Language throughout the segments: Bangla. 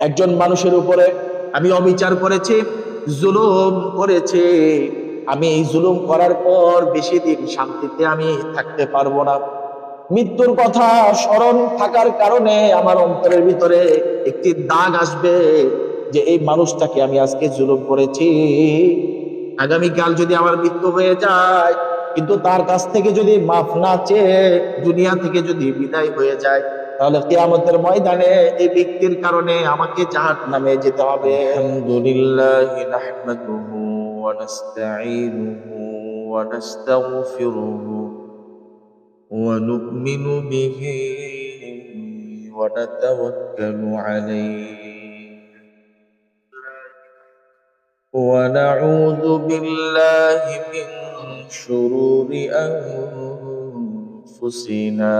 একজন মানুষের উপরে আমি অবিচার করেছি, জুলুম করেছি। আমি এই জুলুম করার পর বেশি দিন শান্তিতে আমি থাকতে পারব না। মৃত্যুর কথা স্মরণ থাকার কারণে আমার অন্তরের ভিতরে একটি দাগ আসবে যে এই মানুষটাকে আমি আজকে জুলুম করেছি। আগামীকাল যদি আমার মৃত্যু হয়ে যায়, কিন্তু তার কাছ থেকে যদি মাফ না চেয়ে, দুনিয়া থেকে যদি বিদায় হয়ে যায় তাহলে কিয়ামতের ময়দানে এই ব্যক্তির কারণে আমাকে জাহাট নামে যেতে হবে আলহামদুলিল্লাহ নাহমাদুহু ওয়া নাস্তাঈনুহু ওয়া নাস্তাগফিরুহু ওয়া নু'মিনু বিহি ওয়া নাতাওয়াক্কালু আলাইহি ونعوذ بالله من شرور أنفسنا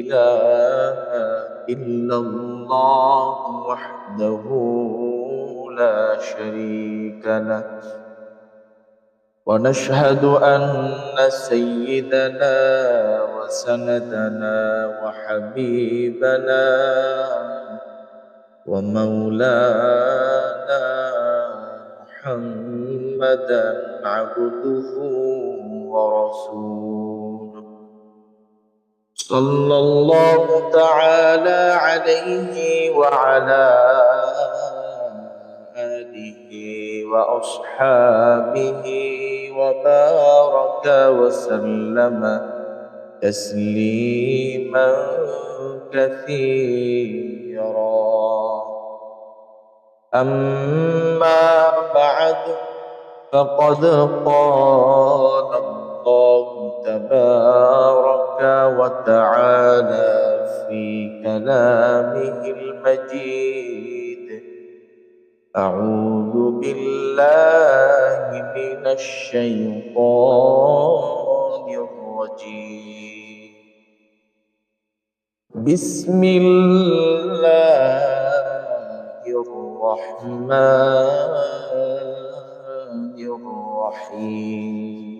إله إلا الله وحده لا شريك له. ونشهد أن سيدنا وسندنا وحبيبنا ومولانا محمدا عبده ورسوله. صلى الله تعالى عليه وعلى آله وأصحابه وبارك وسلم تسليما كثيرا. أما بعد فقد قال الله تبارك وتعالى في كلامه المجيد. أعوذ بالله من الشيطان الرجيم. بسم الله الرحمن الرحيم.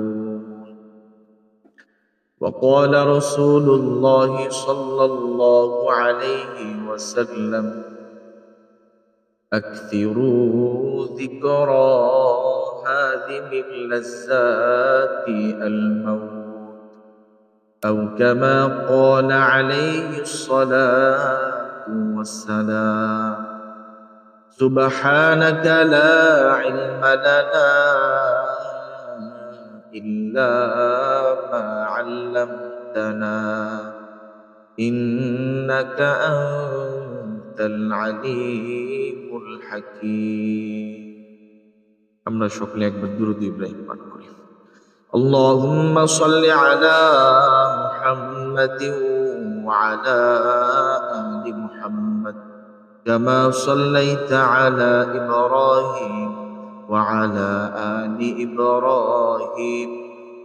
وقال رسول الله صلى الله عليه وسلم أكثروا ذكرى هذه اللذات الموت أو كما قال عليه الصلاة والسلام سبحانك لا علم لنا إلا ما علمتنا إنك أنت العليم الحكيم আমরা সকলে একবার দুরুদ ইব্রাহিম পাঠ করি اللهم صل على محمد وعلى آل محمد كما صليت على إبراهيم وعلى آل إبراهيم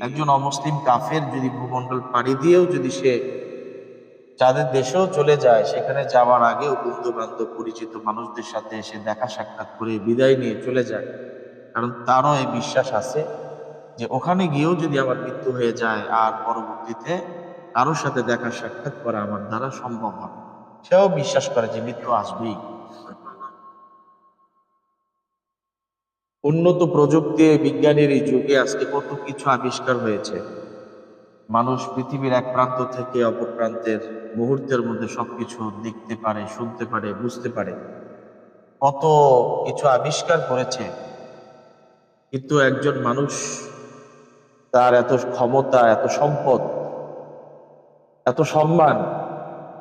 একজন অমুসলিম কাফের যদি ভূমণ্ডল পাড়ি দিয়েও যদি সে যাদের দেশেও চলে যায়, সেখানে যাওয়ার আগেও বন্ধু বান্ধব পরিচিত মানুষদের সাথে এসে দেখা সাক্ষাৎ করে বিদায় নিয়ে চলে যায়। কারণ তারও এই বিশ্বাস আছে যে ওখানে গিয়েও যদি আমার মৃত্যু হয়ে যায়, আর পরবর্তীতে কারোর সাথে দেখা সাক্ষাৎ করা আমার দ্বারা সম্ভব হবে সেও বিশ্বাস করে যে মৃত্যু আসবেই। উন্নত প্রযুক্তি বিজ্ঞানের এই যুগে আজকে কত কিছু আবিষ্কার হয়েছে। মানুষ পৃথিবীর এক প্রান্ত থেকে অপর প্রান্তের মুহূর্তের মধ্যে সবকিছু দেখতে পারে, শুনতে পারে, বুঝতে পারে। কত কিছু আবিষ্কার করেছে। কিন্তু একজন মানুষ তার এত ক্ষমতা, এত সম্পদ, এত সম্মান,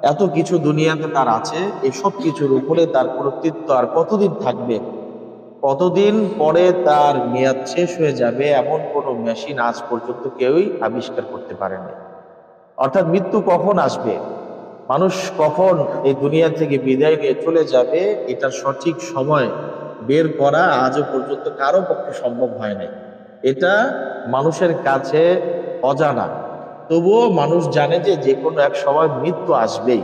এত কিছু দুনিয়াতে তার আছে এসব কিছুর উপরে তার কর্তৃত্ব আর কতদিন থাকবে? কতদিন পরে তার মেয়াদ শেষ হয়ে যাবে এমন কোনো মেশিন আজ পর্যন্ত কেউই আবিষ্কার করতে পারেনি। অর্থাৎ মৃত্যু কখন আসবে? মানুষ কখন এই দুনিয়া থেকে বিদায় নিয়ে চলে যাবে? এটার সঠিক সময় বের করা আজও পর্যন্ত কারও পক্ষে সম্ভব হয় নাই। এটা মানুষের কাছে অজানা। তবুও মানুষ জানে যে যে কোনো এক সময় মৃত্যু আসবেই।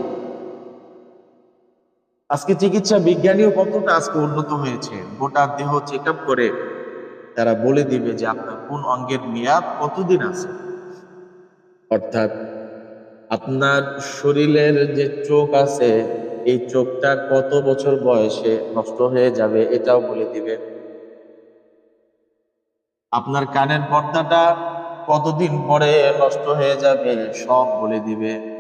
আজকে চিকিৎসা বিজ্ঞানীও কতটা আজকে উন্নত হয়েছে? গোটা দেহ চেক করে তারা বলে দিবে যে আপনার কোন অঙ্গের মেয়াদ কতদিন আছে? অর্থাৎ আপনার শরীরের যে চোখ আছে, এই চোখটা কত বছর বয়সে নষ্ট হয়ে যাবে এটাও বলে দিবে। আপনার কানের পর্দাটা কতদিন পরে নষ্ট হয়ে যাবে সব বলে দিবে।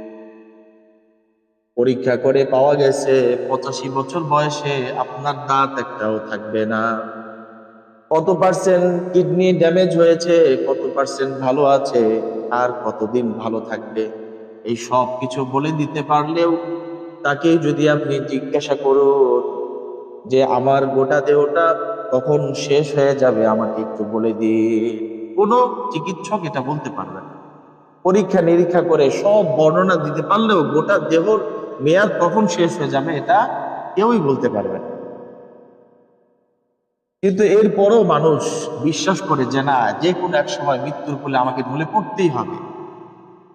পরীক্ষা করে পাওয়া গেছে, পঁচাশি বছর বয়সে আপনার দাঁত একটাও থাকবে না। কত পার্সেন্ট কিডনি ড্যামেজ হয়েছে, কত পার্সেন্ট ভালো আছে, আর কতদিন ভালো থাকবে? এই সব কিছু বলে দিতে পারলেও তাকে যদি আপনি জিজ্ঞাসা করুন যে, আমার গোটা দেহটা কখন শেষ হয়ে যাবে? আমাকে একটু বলে দিন। কোনো চিকিৎসক এটা বলতে পারবে না। পরীক্ষা নিরীক্ষা করে সব বর্ণনা দিতে পারলেও গোটা দেহর মেয়াদ কখন শেষ হয়ে যাবে এটা কেউই বলতে পারবে না। কিন্তু এরপরও মানুষ বিশ্বাস করে যে না, যে কোনো এক সময় মৃত্যুর কোলে আমাকে ঢলে পড়তেই হবে।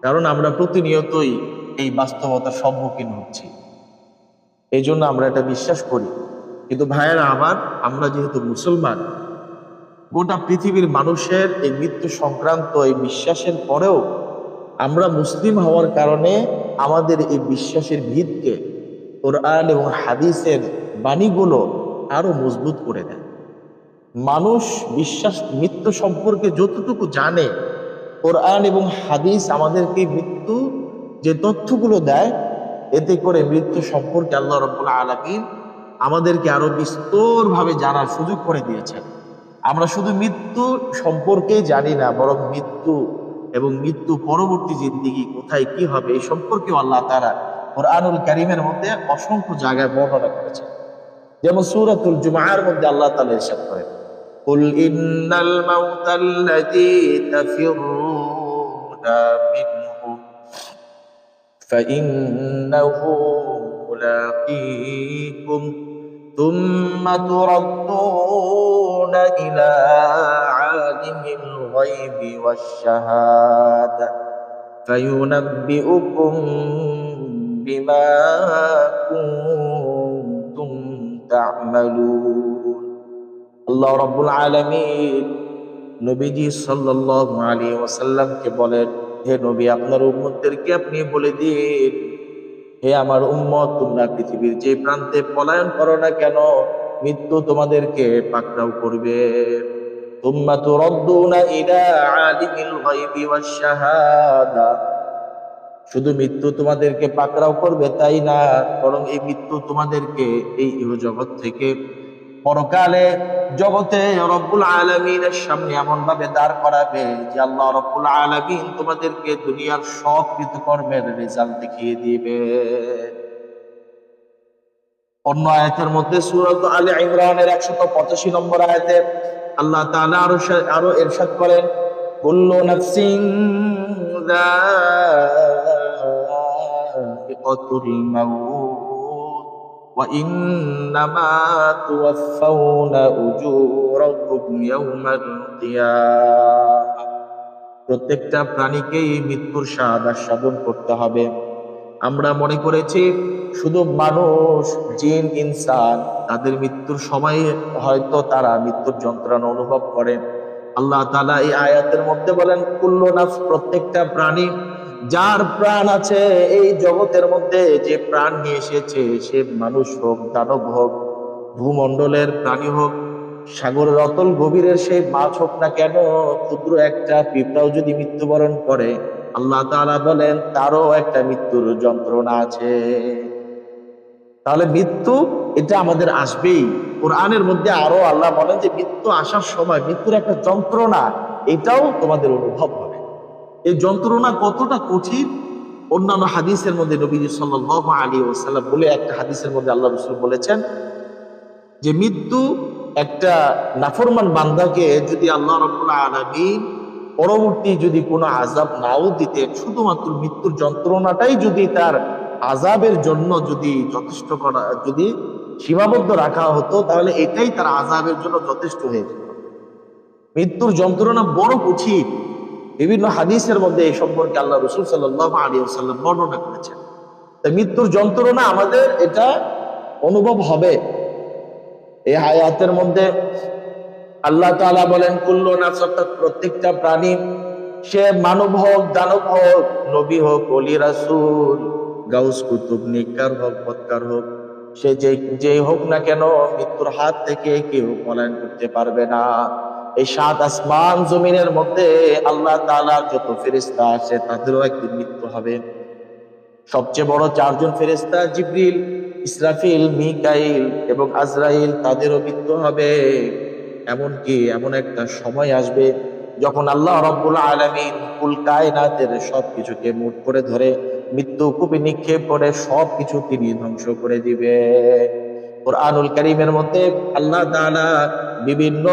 কারণ আমরা প্রতিনিয়তই এই বাস্তবতার সম্মুখীন হচ্ছি। এই জন্য আমরা এটা বিশ্বাস করি। কিন্তু ভাইয়েরা আবার আমরা যেহেতু মুসলমান, গোটা পৃথিবীর মানুষের এই মৃত্যু সংক্রান্ত এই বিশ্বাসের পরেও আমরা মুসলিম হওয়ার কারণে আমাদের এই বিশ্বাসের ভিতকে কোরআন এবং হাদিসের বাণীগুলো আরও মজবুত করে দেয়। মানুষ বিশ্বাস মৃত্যু সম্পর্কে যতটুকু জানে, কোরআন এবং হাদিস আমাদেরকে মৃত্যু যে তথ্যগুলো দেয়, এতে করে মৃত্যু সম্পর্কে আল্লাহ রব্বুল আলমিন আমাদেরকে আরও বিস্তরভাবে জানার সুযোগ করে দিয়েছেন। আমরা শুধু মৃত্যু সম্পর্কে জানি না, বরং মৃত্যু এবং মৃত্যু পরবর্তী জিন্দিগি কোথায় কি হবে এই সম্পর্কে আল্লাহ তারা কোরআনুল কারিমের মধ্যে অসংখ্য জায়গায় বর্ণনা করেছেন যেমন সুরাতুল জুমার মধ্যে আল্লাহ তালা ইরশাদ করেন قل إن الموت الذي تفرون منه فإنه ملاقيكم ثم تردون إلى عالم الغيب والشهادة فينبئكم بما كنتم تعملون আল্লাহ রব্বুল আলমিন নবীজি সাল্লাল্লাহু আলাইহি ওয়াসাল্লামকে বলেন হে নবী আপনার উম্মতদেরকে আপনি বলে দিন হে আমার উম্মত তোমরা পৃথিবীর যে প্রান্তে পলায়ন করো না কেন মৃত্যু তোমাদেরকে পাকড়াও করবে তুরদ্দুনা ইলা আলিমিল গায়বি ওয়াশ শাহাদা শুধু মৃত্যু তোমাদেরকে পাকড়াও করবে, তাই না? বরং এই মৃত্যু তোমাদেরকে এই ইহজগৎ থেকে পরকালে জগতে রব্বুল আলমিনের সামনে এমন ভাবে দাঁড় করাবে যে আল্লাহ রব্বুল আলমিন তোমাদেরকে দুনিয়ার সব কৃতকর্মের রেজাল্ট দেখিয়ে দিবে। অন্য আয়াতের মধ্যে সুরত আলী ইমরানের একশত পঁচাশি নম্বর আয়াতে আল্লাহ তাআলা আরও আরও ইরশাদ করেন, কুল্লু নাফসিন যায়িকাতুল মাউত, ওয়া ইন্নামা তুওয়াফাউনা উজুরাকুম ইয়াওমাল কিয়ামা. প্রত্যেকটা প্রাণীকেই মৃত্যুর স্বাদ সাধন করতে হবে। আমরা মনে করেছি শুধু মানুষ, জিন, ইনসান, তাদের মৃত্যুর সময় হয়তো তারা মৃত্যুর যন্ত্রণা অনুভব করেন আল্লাহ তালা এই আয়াতের মধ্যে বলেন, কুল্লু নাফস, প্রত্যেকটা প্রাণী যার প্রাণ আছে এই জগতের মধ্যে, যে প্রাণ নিয়ে এসেছে, সে মানুষ হোক, দানব হোক, ভূমণ্ডলের প্রাণী হোক সাগরের অতল গভীরের সেই মাছ হোক না কেন, ক্ষুদ্র একটা পিঁপড়াও যদি মৃত্যুবরণ করে আল্লাহ তাআলা বলেন, তারও একটা মৃত্যুর যন্ত্রণা আছে। তাহলে মৃত্যু, এটা আমাদের আসবেই। কোরআনের মধ্যে আরও আল্লাহ বলেন যে, মৃত্যু আসার সময় মৃত্যুর একটা যন্ত্রণা, এটাও তোমাদের অনুভব হবে। এই যন্ত্রণা কতটা কঠিন? অন্যান্য হাদিসের মধ্যে নবীজি সাল্লাল্লাহু আলী ওসাল্লাম বলে একটা হাদিসের মধ্যে আল্লাহ রসুল বলেছেন যে, মৃত্যু একটা নাফরমান বান্দাকে যদি আল্লাহ রব্বুল আলামিন পরবর্তী যদি কোনো আজাব নাও দিতে, শুধুমাত্র মৃত্যুর যন্ত্রণাটাই যদি তার আজাবের জন্য যদি যথেষ্ট করা, যদি সীমাবদ্ধ রাখা হতো, তাহলে এটাই তার আজাবের জন্য যথেষ্ট হয়ে যেত। মৃত্যুর যন্ত্রণা বড় কঠিন। বিভিন্ন হাদিসের মধ্যে এই সম্পর্কে আল্লাহ রসুল সাল্লাহ আলী সাল্লাম বর্ণনা করেছেন। তাই মৃত্যুর যন্ত্রণা আমাদের এটা অনুভব হবে। এই হায়াতের মধ্যে আল্লাহ তাআলা বলেন, কুল্লু অর্থাৎ প্রত্যেকটা প্রাণী, সে মানব হোক, দানব হোক, নবী হোক অলি রাসুল, গাউস কুতুব, নিকার হোক, বৎকার হোক, সে যে, যেই হোক না কেন, মৃত্যুর হাত থেকে কেউ পলায়ন করতে পারবে না। এই সাত আসমান জমিনের মধ্যে আল্লাহ তাআলার যত ফেরেশতা আছে, তাদেরও একদিন মৃত্যু হবে। সবচেয়ে বড় চারজন ফেরেশতা জিবরিল, ইসরাফিল, মিকাইল এবং আজরাইল, তাদেরও মৃত্যু হবে। এমনকি এমন একটা সময় আসবে যখন আল্লাহ রব্বুল আলমিন কুল কায়নাতের সব কিছুকে মুঠ করে ধরে, মৃত্যু কুপি নিক্ষেপ করে সব কিছু তিনি ধ্বংস করে দিবে। কোরআনুল করিমের মধ্যে আল্লাহ তাআলা বিভিন্ন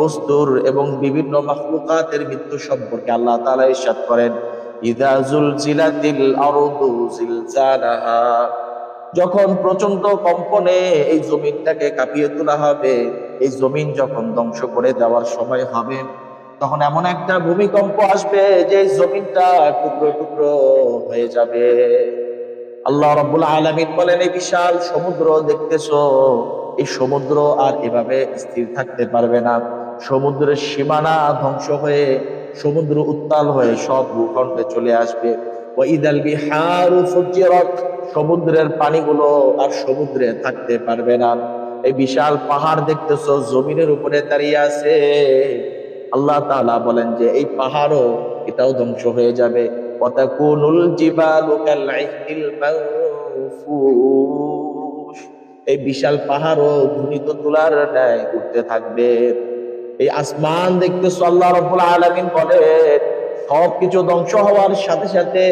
বস্তুর এবং বিভিন্ন মাখলুকাতের মৃত্যু সম্পর্কে আল্লাহ তালা ইরশাদ করেন। ইদা জুলজিলাতিল আরদু যখন প্রচণ্ড কম্পনে এই জমিনটাকে কাঁপিয়ে তোলা হবে এই জমিন যখন ধ্বংস করে দেওয়ার সময় হবে, তখন এমন একটা ভূমিকম্প আসবে যে জমিনটা টুকরো টুকরো হয়ে যাবে। আল্লাহ রাব্বুল আলামিন বলেন, এই বিশাল সমুদ্র দেখতেছো? এই সমুদ্র আর এভাবে স্থির থাকতে পারবে না। সমুদ্রের সীমানা ধ্বংস হয়ে, সমুদ্র উত্তাল হয়ে সব ভূখণ্ডে চলে আসবে। সমুদ্রের পানিগুলো আর সমুদ্রে থাকতে পারবে না। এই বিশাল পাহাড় দেখতেছো, জমিনের উপরে দাঁড়িয়ে আছে। আল্লাহ তাআলা বলেন যে, এই পাহাড়ও এটাও ধ্বংস হয়ে যাবে। এই বিশাল পাহাড়ও ধুনিত তুলার ন্যায় উঠতে থাকবে। এই আসমান দেখতেছো, আল্লাহ রাব্বুল আলামিন বলেন, সবকিছু ধ্বংস হওয়ার সাথে সাথে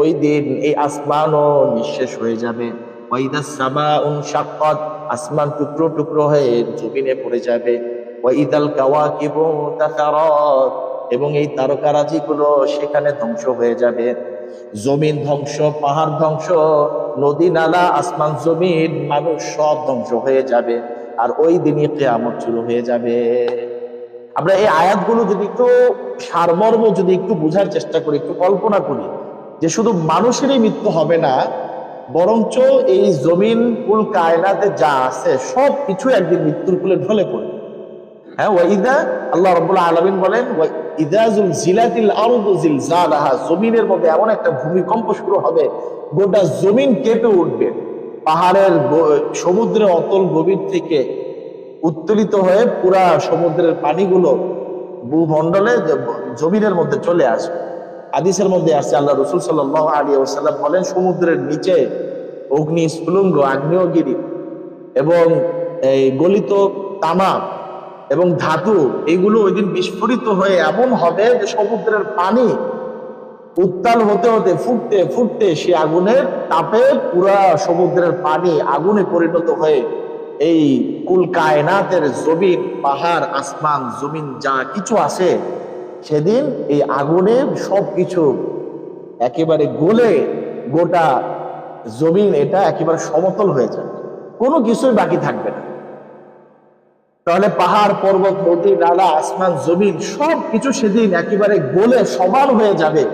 ওই দিন এই আসমানও নিঃশেষ হয়ে যাবে। আসমান টুকরো টুকরো হয়ে জমিনে পড়ে যাবে। ওয়াইদাল কাওয়াকিবু তাসারাত, এবং এই তারকারাজি গুলো সেখানে ধ্বংস হয়ে যাবে। জমিন ধ্বংস, পাহাড় ধ্বংস, নদী নালা, আসমান জমিন, মানুষ সব ধ্বংস হয়ে যাবে, আর ওই দিনই কেয়ামত শুরু হয়ে যাবে। আমরা এই আয়াতগুলো যদি একটু সারমর্ম যদি একটু বোঝার চেষ্টা করি, একটু কল্পনা করি, যে শুধু মানুষেরই মৃত্যু হবে না বরঞ্চ এই জমিন, কুল, কায়নাতে যা আছে, সব কিছু একদিন মৃত্যুর কুলে ঢলে পড়বে হ্যাঁ ওয়াইদা আল্লাহ রাব্বুল আলামিন বলেন ইদাজুল জিলাতিল আরদু জিলজালাহা, জমিনের মধ্যে এমন একটা ভূমিকম্প শুরু হবে, গোটা জমিন কেঁপে উঠবে। পাহাড়ের সমুদ্রের অতল গভীর থেকে উত্তোলিত হয়ে পুরা সমুদ্রের পানিগুলো ভূমণ্ডলে জমিনের মধ্যে চলে আসবে। হাদিসের মধ্যে আসছে, আল্লাহ রসুল সাল্লাহ আলী ওসাল্লাম বলেন, সমুদ্রের নিচে অগ্নি, স্ফুলঙ্গ, আগ্নেয়গিরি এবং এই গলিত তামা এবং ধাতু, এগুলো ওই দিন বিস্ফোরিত হয়ে এমন হবে যে সমুদ্রের পানি উত্তাল হতে হতে ফুটতে ফুটতে সে আগুনের তাপে পুরা সমুদ্রের পানি আগুনে পরিণত হয়ে এই কুল কায়নাতের জমিন, পাহাড়, আসমান, জমিন যা কিছু আছে সেদিন এই আগুনে সব কিছু একেবারে গলে গোটা জমিন এটা একেবারে সমতল হয়ে যাবে। কোনো কিছুই বাকি থাকবে না। তাহলে পাহাড়, পর্বত, নদী, নালা, আসমান, জমিন সব কিছু সেদিন একেবারে গলে সমান হয়ে যাবে।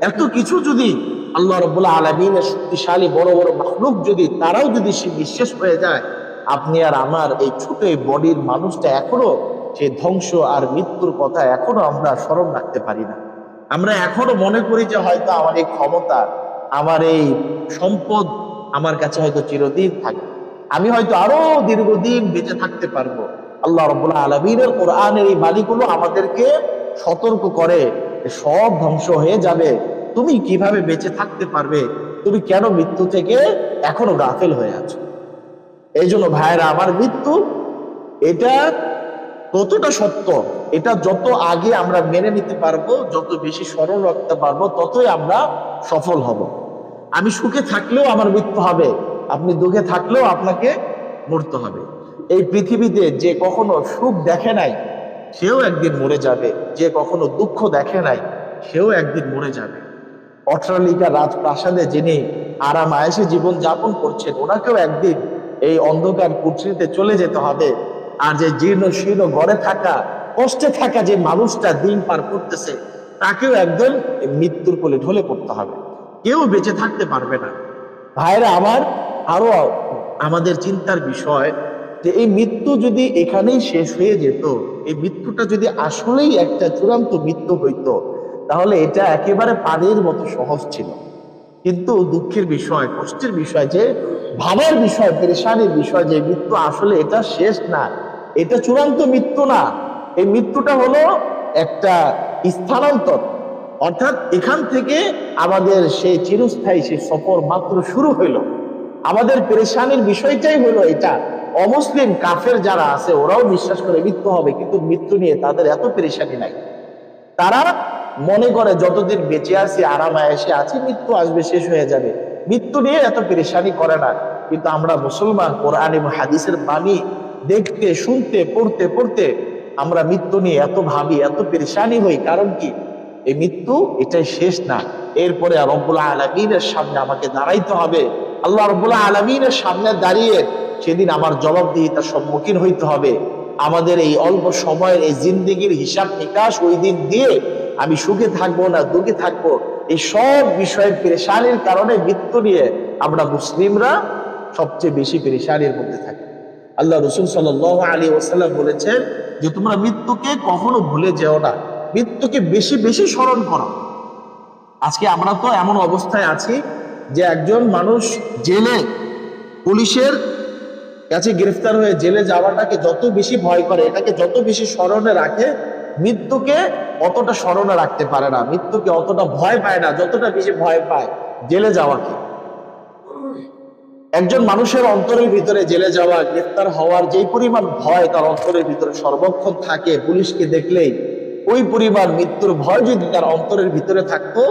এত কিছু যদি আল্লাহ রব্বুল্লাহ আলমিনের শক্তিশালী বড় বড় মাহলুক যদি, তারাও যদি সে বিশ্বাস হয়ে যায়, আপনি আর আমার এই ছোট বডির মানুষটা এখনও সে ধ্বংস আর মৃত্যুর কথা এখনও আমরা স্মরণ রাখতে পারি না। আমরা এখনও মনে করি যে হয়তো আমার এই ক্ষমতা, আমার এই সম্পদ আমার কাছে হয়তো চিরদিন থাকবে। আমি হয়তো আরও দীর্ঘদিন বেঁচে থাকতে পারব। আল্লাহ রব্বুল্লাহ আলমিনের কোরআনের এই বাণীগুলো আমাদেরকে সতর্ক করে সব ধ্বংস হয়ে যাবে। তুমি কীভাবে বেঁচে থাকতে পারবে? তুমি কেন মৃত্যু থেকে এখনও গাফেল হয়ে আছো? এই জন্য ভাইয়েরা, আমার মৃত্যু, এটা কতটা সত্য, এটা যত আগে আমরা মেনে নিতে পারব, যত বেশি স্মরণ রাখতে পারব, ততই আমরা সফল হব। আমি সুখে থাকলেও আমার মৃত্যু হবে, আপনি দুঃখে থাকলেও আপনাকে মরতে হবে। এই পৃথিবীতে যে কখনো সুখ দেখে নাই, সেও একদিন মরে যাবে। যে কখনো দুঃখ দেখে নাই, সেও একদিন মরে যাবে। অট্টালিকা রাজপ্রাসাদে যিনি আরাম আয়েসে জীবন যাপন করছেন, ওনাকেও একদিন এই অন্ধকার কুঠরিতে চলে যেতে হবে। আর যে জীর্ণ শীর্ণ ঘরে থাকা, কষ্টে থাকা যে মানুষটা দিন পার করতেছে, তাকেও একদম মৃত্যুর কোলে ঢলে পড়তে হবে। কেউ বেঁচে থাকতে পারবে না। ভাইরা আমার আরও আমাদের চিন্তার বিষয় যে এই মৃত্যু যদি এখানেই শেষ হয়ে যেত, এই মৃত্যুটা যদি আসলেই একটা চূড়ান্ত মৃত্যু হইতো, তাহলে এটা একেবারে পানির মতো সহজ ছিল। কিন্তু দুঃখের বিষয়, কষ্টের বিষয় যে, ভাবার বিষয়, পেরেশানির বিষয় যে, মৃত্যু আসলে এটা শেষ না। এটা চূড়ান্ত মৃত্যু না। এই মৃত্যুটা হলো একটা স্থানান্তর। অর্থাৎ এখান থেকে আমাদের সেই চিরস্থায়ী, সেই সফর মাত্র শুরু হইল। আমাদের পেরেশানির বিষয়টাই হলো এটা। অমুসলিম, কাফের যারা আছে, ওরাও বিশ্বাস করে মৃত্যু হবে, কিন্তু মৃত্যু নিয়ে তাদের এত পেরেশানি নাই। তারা মনে করে, যতদিন বেঁচে আছি আরামে এসে আছি, মৃত্যু আসবে, শেষ হয়ে যাবে। মৃত্যু নিয়ে এত পেরেশানি করে না। কিন্তু আমরা মুসলমান, কোরআন এবং হাদিসের বাণী দেখতে, শুনতে, পড়তে পড়তে আমরা মৃত্যু নিয়ে এত ভাবি, এত পেরেশানি হই। কারণ কি? এই মৃত্যু এটাই শেষ না। এরপরে রব্বুল্লাহ আলমিনের সামনে আমাকে দাঁড়াইতে হবে। আল্লাহ রব্বুল্লাহ আলমিনের সামনে দাঁড়িয়ে সেদিন আমার জবাবদিহিতার সম্মুখীন হইতে হবে। আমাদের এই অল্প সময়ের এই জিন্দিগির হিসাব নিকাশ ওই দিন দিয়ে আমি সুখে থাকব না দুঃখে থাকব, এই সব বিষয়ের পেরেশানির কারণে মৃত্যু নিয়ে আমরা মুসলিমরা সবচেয়ে বেশি পেরেশানির মধ্যে থাকি। আল্লাহ রসুল সাল আলী ওসাল্লাম বলেছেন যে তোমরা মৃত্যুকে কখনো ভুলে যেও না। মৃত্যুকে বেশি বেশি স্মরণ করো। আজকে আমরা তো এমন অবস্থায় আছি যে একজন মানুষ জেলে, পুলিশের কাছে গ্রেফতার হয়ে জেলে যাওয়াটাকে যত বেশি ভয় করে, এটাকে যত বেশি স্মরণে রাখে, মৃত্যুকে অতটা স্মরণে রাখতে পারে না। মৃত্যুকে অতটা ভয় পায় না, যতটা বেশি ভয় পায় জেলে যাওয়াকে। একজন মানুষের অন্তরের ভিতরে জেলে যাওয়া গ্রেফতার হওয়ার যে পরিমাণ ভয় তার অন্তরের ভিতরে সর্বক্ষণ থাকে। পুলিশকে দেখলেই ওই পরিমাণ মৃত্যুর ভয় যদি তার অন্তরের ভিতরে থাকতো,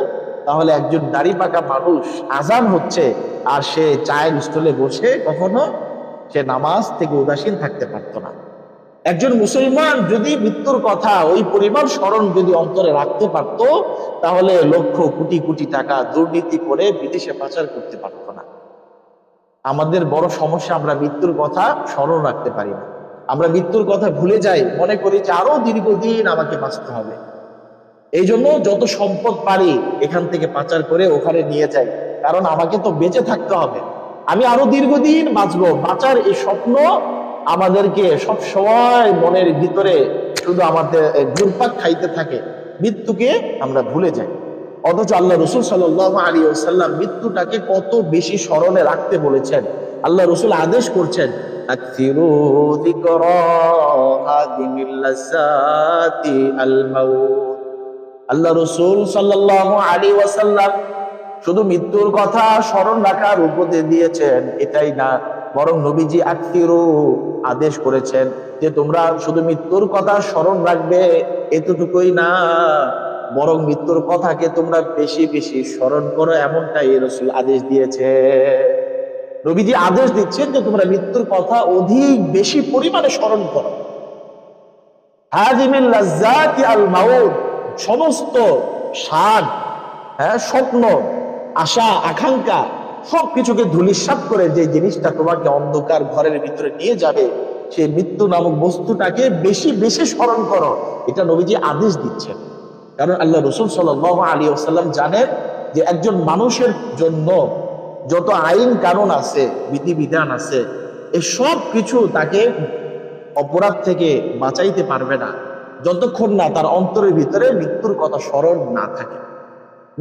তাহলে একজন দাড়ি পাকা মানুষ আজান হচ্ছে আর সে চায়ের স্টলে বসে কখনো সে নামাজ থেকে উদাসীন থাকতে পারতো না। একজন মুসলমান যদি মৃত্যুর কথা, ওই পরিমাণ স্মরণ যদি অন্তরে রাখতে পারতো, তাহলে লক্ষ কোটি কোটি টাকা দুর্নীতি করে বিদেশে পাচার করতে পারতো না। আমাদের বড় সমস্যা আমরা মৃত্যুর কথা স্মরণ রাখতে পারি না। আমরা মৃত্যুর কথা ভুলে যাই, মনে করি যে আরও দীর্ঘদিন আমাকে বাঁচতে হবে। এই জন্য যত সম্পদ পারি, এখান থেকে পাচার করে ওখানে নিয়ে যাই। কারণ আমাকে তো বেঁচে থাকতে হবে। আমি আরও দীর্ঘদিন বাঁচবো। বাঁচার এই স্বপ্ন আমাদেরকে সব সময় মনের ভিতরে শুধু আমাদের ঘুরপাক খাইতে থাকে। মৃত্যুকে আমরা ভুলে যাই। অথচ আল্লাহ রসুল সাল্লাহ আলী সাল্লাম মৃত্যুটাকে কত বেশি স্মরণে রাখতে বলেছেন। আল্লাহ রসুল আদেশ করছেন আল্লাহ রসুল সাল্লাহ আলী ওয়াসাল্লাম শুধু মৃত্যুর কথা স্মরণ রাখার উপদেশ দিয়েছেন, এটাই না, বরং নবীজি আত্মীয় আদেশ করেছেন যে তোমরা শুধু মৃত্যুর কথা স্মরণ রাখবে, এতটুকুই না। বরং মৃত্যুর কথাকে তোমরা বেশি বেশি স্মরণ করো, এমনটাই রসুল আদেশ দিয়েছে। নবীজি আদেশ দিচ্ছেন যে তোমরা মৃত্যুর কথা অধিক বেশি পরিমাণে স্মরণ করো। সমস্ত স্বাদ হ্যাঁ স্বপ্ন, আশা, আকাঙ্ক্ষা, সবকিছুকে ধুলিসাৎ করে যে জিনিসটা তোমাকে অন্ধকার ঘরের ভিতরে নিয়ে যাবে, সেই মৃত্যু নামক বস্তুটাকে বেশি বেশি স্মরণ করো। এটা নবীজি আদেশ দিচ্ছেন। কারণ আল্লাহ রসুল সাল আলী আসাল্লাম জানেন যে একজন মানুষের জন্য যত আইন কানুন আছে, বিধিবিধান আছে এই সব কিছু তাকে অপরাধ থেকে বাঁচাইতে পারবে না। যতক্ষণ না তার অন্তরের ভিতরে মৃত্যুর কথা স্মরণ না থাকে।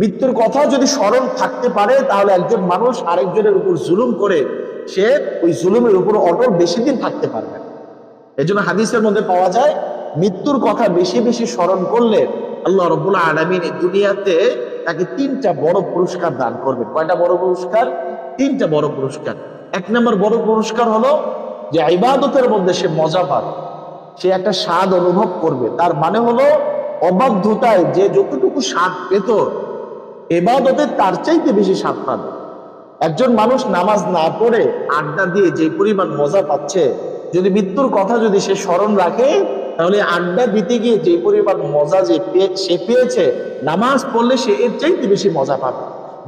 মৃত্যুর কথা যদি স্মরণ থাকতে পারে, তাহলে একজন মানুষ আরেকজনের উপর জুলুম করে সে ওই জুলুমের উপর অটল বেশি দিন থাকতে পারবে না। এজন্য হাদিসের মধ্যে পাওয়া যায়, মৃত্যুর কথা বেশি বেশি স্মরণ করলে আল্লাহ রবুল্লাহ আলমিন এই দুনিয়াতে তাকে তিনটা বড় পুরস্কার দান করবে কয়টা বড় পুরস্কার? তিনটা বড় পুরস্কার। এক নম্বর বড় পুরস্কার হলো যে ইবাদতের মধ্যে সে মজা পাবে। সে একটা স্বাদ অনুভব করবে। তার মানে হলো অবাধ্যতায় যে যতটুকু স্বাদ পেত এবাদতে তার চাইতে বেশি স্বাদ পাবে। একজন মানুষ নামাজ না পড়ে আড্ডা দিয়ে যে পরিমাণ মজা পাচ্ছে, যদি মৃত্যুর কথা যদি সে স্মরণ রাখে তাহলে আড্ডা দিতে গিয়ে যে পরিমাণ মজা যে সে পেয়েছে, নামাজ পড়লে সে এর চাইতে বেশি মজা পাবে।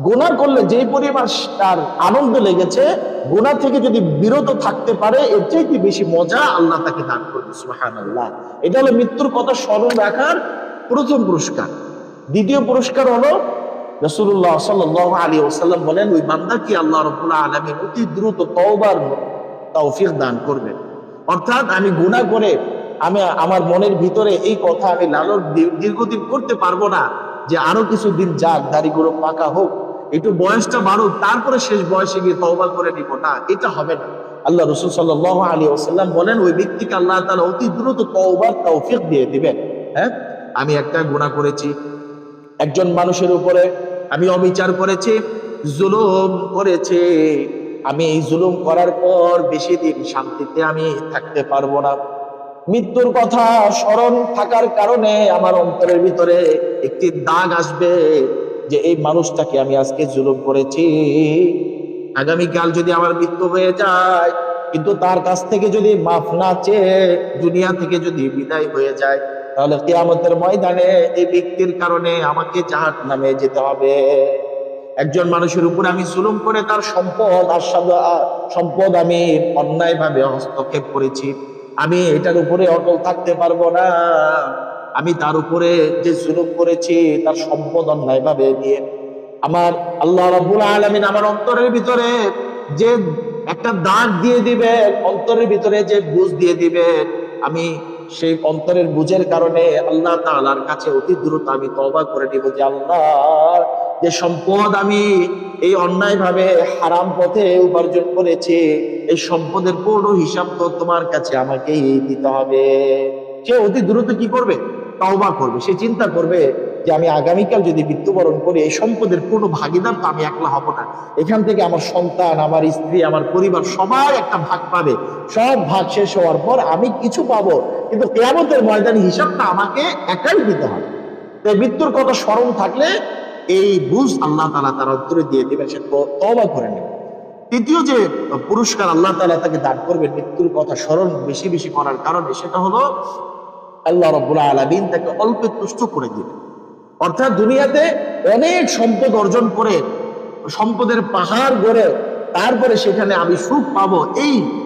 গোনা করলে যে পরিমাণ তার আনন্দ লেগেছে গোনা থেকে যদি বিরত থাকতে পারে, এর চাইতে বেশি মজা আল্লাহ তাকে দান করবে সুহান আল্লাহ এটা হলো মৃত্যুর কথা স্মরণ রাখার প্রথম পুরস্কার। দ্বিতীয় পুরস্কার হলো রসুল্লাহ সাল্লাহ আলী ওসাল্লাম বলেন, ওই বান্দাকে আল্লাহ রবুল্লাহ আলমী অতি দ্রুত তওবার তৌফিক দান করবেন অর্থাৎ আমি গুণা করে আমি, আমার মনের ভিতরে এই কথা আমি লালন দীর্ঘদিন করতে পারব না যে আরও কিছু দিন যাক দাড়িগুলো পাকা হোক, একটু বয়সটা বাড়ুক, তারপরে শেষ বয়সে গিয়ে তওবা করে নিব। না, এটা হবে না। আল্লাহ রসুল সাল্লাহ আলী ওসাল্লাম বলেন, ওই ব্যক্তিকে আল্লাহ তালা অতি দ্রুত তওবার তৌফিক দিয়ে দিবেন। হ্যাঁ? আমি একটা গুণা করেছি। একজন মানুষের উপরে আমি অবিচার করেছি, জুলুম করেছি। আমি এই জুলুম করার পর বেশি দিন শান্তিতে আমি থাকতে পারব না। মৃত্যুর কথা স্মরণ থাকার কারণে আমার অন্তরের ভিতরে একটি দাগ আসবে যে এই মানুষটাকে আমি আজকে জুলুম করেছি। আগামীকাল যদি আমার মৃত্যু হয়ে যায়, কিন্তু তার কাছ থেকে যদি মাফ না চেয়ে দুনিয়া থেকে যদি বিদায় হয়ে যায়, তাহলে কেয়ামতের ময়দানে এই ব্যক্তির কারণে আমাকে জাহাজ নামে যেতে হবে। একজন মানুষের উপর আমি জুলুম করে তার সম্পদ আস্বাদ আ- সম্পদ আমি অন্যায় ভাবে হস্তক্ষেপ করেছি। আমি এটার উপরে অটল থাকতে পারব না। আমি তার উপরে যে জুলুম করেছি, তার সম্পদ অন্যায় ভাবে নিয়ে। আমার আল্লাহ রাব্বুল আলামিন আমার অন্তরের ভিতরে যে একটা দাগ দিয়ে দিবে, অন্তরের ভিতরে যে বুঝ দিয়ে দিবে, আমি সেই অন্তরের বুঝের কারণে আল্লাহ তাআলার কাছে অতি দ্রুত আমি তওবা করে দিব যে আল্লাহ যে সম্পদ আমি এই অন্যায় ভাবে হারাম পথে উপার্জন করেছি, এই সম্পদের পূর্ণ হিসাব তো তোমার কাছে, আমাকেই দিতে হবে। সে অতি দ্রুত কি করবে? তওবা করবে। সে চিন্তা করবে যে আমি আগামীকাল যদি মৃত্যুবরণ করি, এই সম্পদের পূর্ণ ভাগিদার তো আমি একলা হব না। এখান থেকে আমার সন্তান, আমার স্ত্রী, আমার পরিবার সবাই একটা ভাগ পাবে। সব ভাগ শেষ হওয়ার পর আমি কিছু পাবো, কিন্তু কেয়ামতের ময়দানে হিসাবটা আমাকে একাই দিতে হবে। তাই মৃত্যুর কথা স্মরণ থাকলে এই বুঝ আল্লাহ তালা তার অন্তরে দিয়ে দেবেন, সে তো- তওবা করে নেবে। তৃতীয় যে পুরস্কার আল্লাহ তালা তাকে দান করবে মৃত্যুর কথা স্মরণ বেশি বেশি করার কারণে, সেটা হলো আল্লাহ রব্বুল্লাহ আলমিন তাকে অল্পে তুষ্ট করে দিবেন। অর্থাৎ দুনিয়াতে অনেক সম্পদ অর্জন করে, সম্পদের পাহাড় গড়ে তারপরে সেখানে আমি সুখ পাবো, এই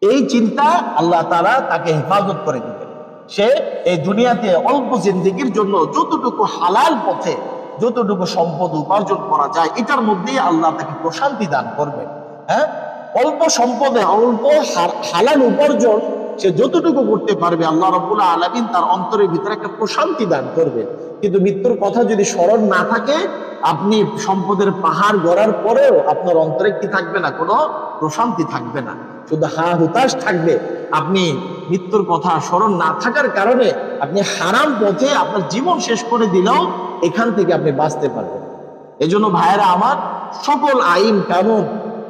এই চিন্তা আল্লাহ তারা তাকে হেফাজত করে দিবেন। সে এই দুনিয়াতে অল্প জিন্দিগির জন্য যতটুকু হালাল পথে, যতটুকু সম্পদ উপার্জন করা যায়, এটার মধ্যেই আল্লাহ তাকে প্রশান্তি দান করবেন। হ্যাঁ? অল্প সম্পদে অল্প হালাল উপার্জন সে যতটুকু করতে পারবে, আল্লাহ রবুল্লাহ আলমিন তার অন্তরের ভিতরে একটা প্রশান্তি দান করবে কিন্তু মৃত্যুর কথা যদি স্মরণ না থাকে, আপনি সম্পদের পাহাড় গড়ার পরেও আপনার অন্তরে কি থাকবে না? কোনো প্রশান্তি থাকবে না। শুধু হা হুতাশ থাকবে। আপনি মৃত্যুর কথা স্মরণ না থাকার কারণে আপনি হারাম পথে আপনার জীবন শেষ করে দিলেও এখান থেকে আপনি বাঁচতে পারবেন। এজন্য ভাইয়েরা আমার সকল আইন কানুন,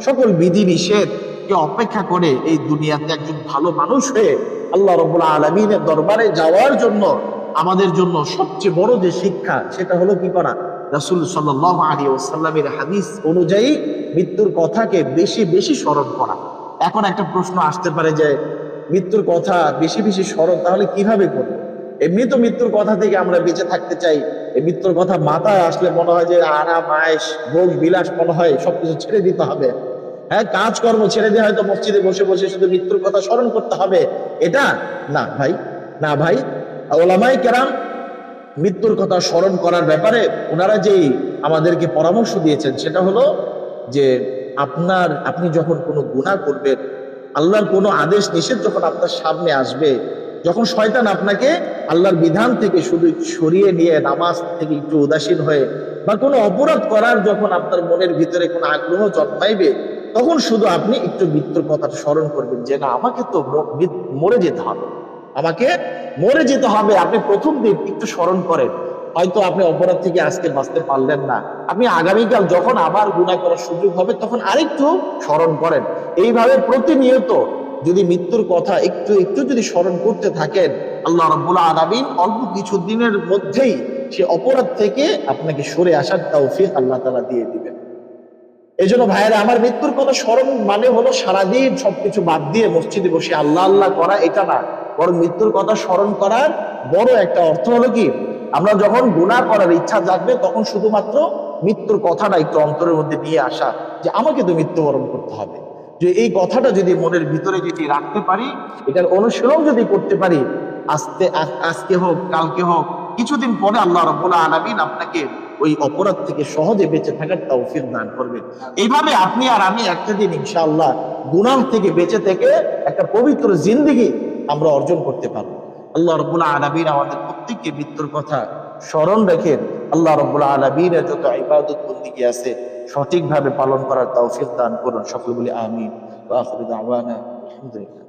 সকল বিধি নিষেধ কে অপেক্ষা করে এই দুনিয়াতে একজন ভালো মানুষ হয়ে আল্লাহ রবুল্লা আলমিনের দরবারে যাওয়ার জন্য আমাদের জন্য সবচেয়ে বড় যে শিক্ষা, সেটা হলো কি করা? রাসুল সাল্লাহ আলী ওসাল্লামের হাদিস অনুযায়ী মৃত্যুর কথাকে বেশি বেশি স্মরণ করা। এখন একটা প্রশ্ন আসতে পারে যে মৃত্যুর কথা বেশি বেশি স্মরণ, তাহলে কীভাবে করব? এমনি তো মৃত্যুর কথা থেকে আমরা বেঁচে থাকতে চাই। এই মৃত্যুর কথা মাথায় আসলে মনে হয় যে আরাম আয়েস ভোগ, বিলাস মনে হয় সবকিছু ছেড়ে দিতে হবে। হ্যাঁ কাজকর্ম ছেড়ে দিয়ে হয়তো মসজিদে বসে বসে শুধু মৃত্যুর কথা স্মরণ করতে হবে। এটা না ভাই না ভাই। ওলামাই কেরাম মৃত্যুর কথা স্মরণ করার ব্যাপারে ওনারা যেই আমাদেরকে পরামর্শ দিয়েছেন, সেটা হলো যে, আপনার, আপনি যখন কোনো গুনাহ করবেন আল্লাহর কোনো আদেশ নিষেধ যখন আপনার সামনে আসবে, যখন শয়তান আপনাকে আল্লাহর বিধান থেকে শুধু সরিয়ে নিয়ে নামাজ থেকে একটু উদাসীন হয়ে বা কোনো অপরাধ করার যখন আপনার মনের ভিতরে কোনো আগ্রহ জন্মাইবে, তখন শুধু আপনি একটু মৃত্যুর কথা স্মরণ করবেন যে, না, আমাকে তো মরে যেতে হবে। আমাকে মরে যেতে হবে। আপনি প্রথম দিন একটু স্মরণ করেন। হয়তো আপনি অপরাধ থেকে আজকে বাঁচতে পারলেন না। আপনি আগামীকাল যখন আবার গুণা করার সুযোগ হবে, তখন আরেকটু স্মরণ করেন। এইভাবে প্রতিনিয়ত যদি মৃত্যুর কথা একটু একটু যদি স্মরণ করতে থাকেন, আল্লাহ রব্বুল আলামিন অল্প কিছু দিনের মধ্যেই সে অপরাধ থেকে আপনাকে সরে আসার তৌফিক আল্লাহ তালা দিয়ে দিবেন। এই জন্য ভাইয়েরা, আমার মৃত্যুর কথা স্মরণ মানে হলো সারাদিন সবকিছু বাদ দিয়ে মসজিদে বসে আল্লাহ আল্লাহ করা এটা না। বরং মৃত্যুর কথা স্মরণ করার বড় একটা অর্থ হলো কি? আমরা যখন গুনাহ করার ইচ্ছা জাগবে, তখন শুধুমাত্র মৃত্যুর কথাটা একটু অন্তরের মধ্যে নিয়ে আসা যে আমাকে তো মৃত্যুবরণ করতে হবে। যে এই কথাটা যদি মনের ভিতরে যদি রাখতে পারি, এটার অনুশীলন যদি করতে পারি আজ- আজকে হোক, কালকে হোক, কিছুদিন পরে আল্লাহ রব্বুল আলামিন আপনাকে ওই অপরাধ থেকে সহজে বেঁচে থাকার তৌফিক দান করবেন। এইভাবে আপনি আর আমি একটা দিন ইনশাআল্লাহ গুনাহ থেকে বেঁচে থেকে একটা পবিত্র জিন্দেগি আমরা অর্জন করতে পারব। আল্লাহ রব্বুল আলামিন আমাদের প্রত্যেককে মৃত্যুর কথা স্মরণ রেখে আল্লাহ রব্বুল আলমিনের যত ইবাদত বন্দিকে আছে, সঠিকভাবে পালন করার তৌফিক দান করুন। সকল বলি আমিন। আলহামদুলিল্লাহ।